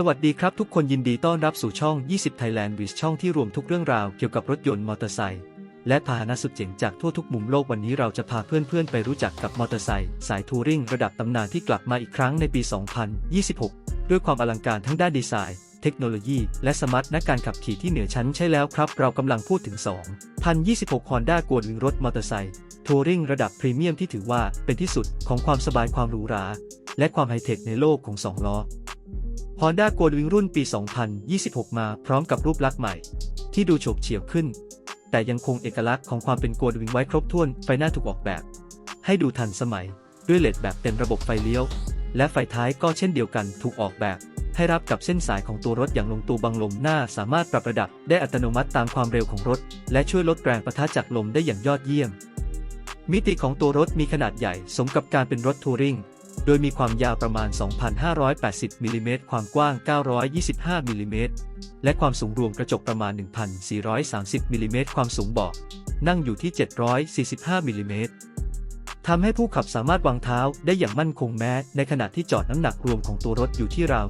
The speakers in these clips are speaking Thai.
สวัสดีครับทุกคนยินดีต้อนรับสู่ช่อง 20 Thailand w i z ช่องที่รวมทุกเรื่องราวเกี่ยวกับรถยนต์มอเตอร์ไซค์และพาหนะสุดเจ๋งจากทั่วทุกมุมโลกวันนี้เราจะพาเพื่อนๆ ไปรู้จักกับมอเตอร์ไซค์สายทัวริงระดับตำนานที่กลับมาอีกครั้งในปี 2026 ด้วยความอลังการทั้งด้านดีไซน์ เทคโนโลยี และสมรรถนะการขับขี่ที่เหนือชั้นใช่แล้วครับ เรากำลังพูดถึง 2026 Honda g o l d w i n g รถมอเตอร์ไซค์ทัวริงระดับพรีเมียมที่ถือว่าเป็นที่สุดของความสบายความหรูหราและความไฮเทคในโลกของสองล้อ Honda g o l d w i n g รุ่นปี 2026 มาพร้อมกับรูปลักษณ์ใหม่ ที่ดูโฉบเฉี่ยวขึ้น แต่ยังคงเอกลักษณ์ของความเป็น g o l d w i n g ไว้ครบถ้วนไฟหน้าถูกออกแบบ ให้ดูทันสมัยด้วยเลดแบบเต็มระบบไฟเลี้ยว และไฟท้ายก็เช่นเดียวกันถูกออกแบบ ให้รับกับเส้นสายของตัวรถอย่างลงตัวบังลมหน้าสามารถปรับระดับได้อัตโนมัติตามความเร็วของรถ และช่วยลดแรงประทะจากลมได้อย่างยอดเยี่ยม มิติของตัวรถมีขนาดใหญ่สมกับการเป็นรถทัวริง โดยมีความยาวประมาณ 2,580 มิลลิเมตร ความกว้าง 925 มิลลิเมตร และความสูงรวมกระจกประมาณ 1,430 มิลลิเมตร ความสูงเบาะนั่งอยู่ที่ 745 มิลลิเมตรทำให้ผู้ขับสามารถวางเท้าได้อย่างมั่นคงแม้ ในขณะที่จอดน้ำหนักรวมของตัวรถอยู่ที่ราว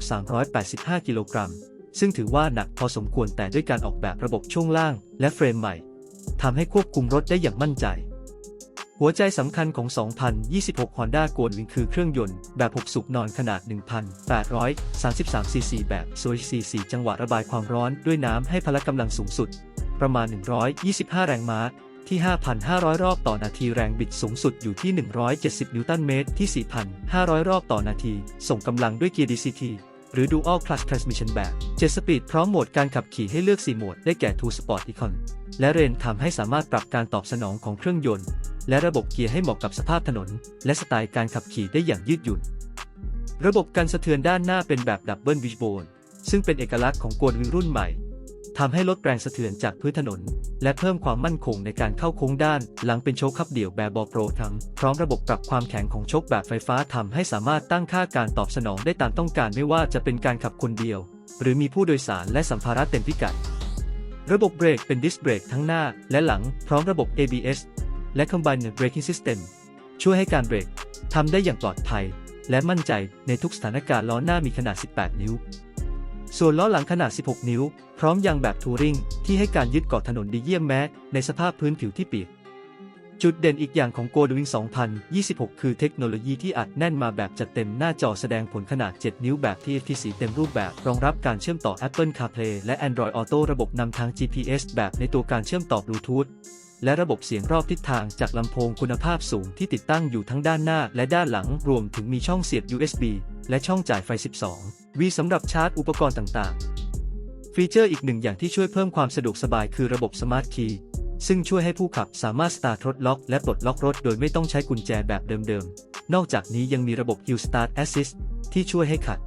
385 กิโลกรัม ซึ่งถือว่าหนักพอสมควรแต่ด้วยการออกแบบระบบช่วงล่าง และเฟรมใหม่ทำให้ควบคุมรถได้อย่างมั่นใจ หัวใจสำคัญของ 2026 Honda g o l d w i n คือเครื่องยนต์แบบ6สูบนอนขนาด 1,833ซีซีแบบโซยซีซีจังหวะระบายความร้อนด้วยน้ำให้พละกำลังสูงสุด ประมาณ 125 แรงม้าที่ 5,500 รอบต่อนาทีแรงบิดสูงสุดอยู่ที่ 170 นิวตันเมตรที่ 4,500 รอบต่อนาที ส่งกำลังด้วยเกียร์ DCT หรือ Dual Clutch Transmission แบบ7สปีดพร้อมโหมดการขับขี่ให้เลือก 4 โหมด ได้แก่ Two Sport Econ และเรนทำให้สามารถปรับการตอบสนองของเครื่องยนต์ และระบบเกียร์ให้เหมาะกับสภาพถนน และสไตล์การขับขี่ได้อย่างยืดหยุ่น ระบบกันสะเทือนด้านหน้าเป็นแบบดับเบิลวิชโบนซึ่งเป็นเอกลักษณ์ของกวิรุ่นใหม่ ทำให้ลดแรงสะเทือนจากพื้นถนน และเพิ่มความมั่นคงในการเข้าโค้งด้าน หลังเป็นโชคขับเดี่ยวแบบบอโปรทั้งพร้อมระบบปรับความแข็งของโชคแบบไฟฟ้าทำให้สามารถตั้งค่าการตอบสนองได้ตามต้องการไม่ว่าจะเป็นการขับคนเดียว หรือมีผู้โดยสารและสัมภาระเต็มพิกัด ระบบเบรกเป็นดิสเบรกทั้งหน้าและหลังพร้อมระบบ ABS และ Combined Braking System ช่วยให้การเบรกทำได้อย่างปลอดภัย และมั่นใจในทุกสถานการณ์ล้อหน้ามีขนาด 18 นิ้ว ส่วนล้อหลังขนาด 16 นิ้ว พร้อมยางแบบทัวริงที่ให้การยึดเกาะถนนดีเยี่ยมแม้ ในสภาพพื้นผิวที่เปียก จุดเด่นอีกอย่างของ g o l d w i n g 2026 คือเทคโนโลยีที่อัดแน่นมาแบบจัดเต็มหน้าจอแสดงผลขนาด 7 นิ้วแบบที่ทีสีเต็มรูปแบบ รองรับการเชื่อมต่อ Apple CarPlay และ Android Auto ระบบนำทาง GPS แบบในตัวการเชื่อมต่อบลูทูธ และระบบเสียงรอบทิศทางจากลำโพงคุณภาพสูงที่ติดตั้งอยู่ทั้งด้านหน้าและด้านหลังรวมถึงมีช่องเสียบ USB และช่องจ่ายไฟ 12 V สำหรับชาร์จอุปกรณ์ต่างๆ ฟีเจอร์อีกหนึ่งอย่างที่ช่วยเพิ่มความสะดวกสบายคือระบบ Smart Key ซึ่งช่วยให้ผู้ขับสามารถสตาร์ทรถล็อกและปลดล็อกรถโดยไม่ต้องใช้กุญแจแบบเดิมๆ นอกจากนี้ยังมีระบบ Hill Start Assist ที่ช่วยให้ขัด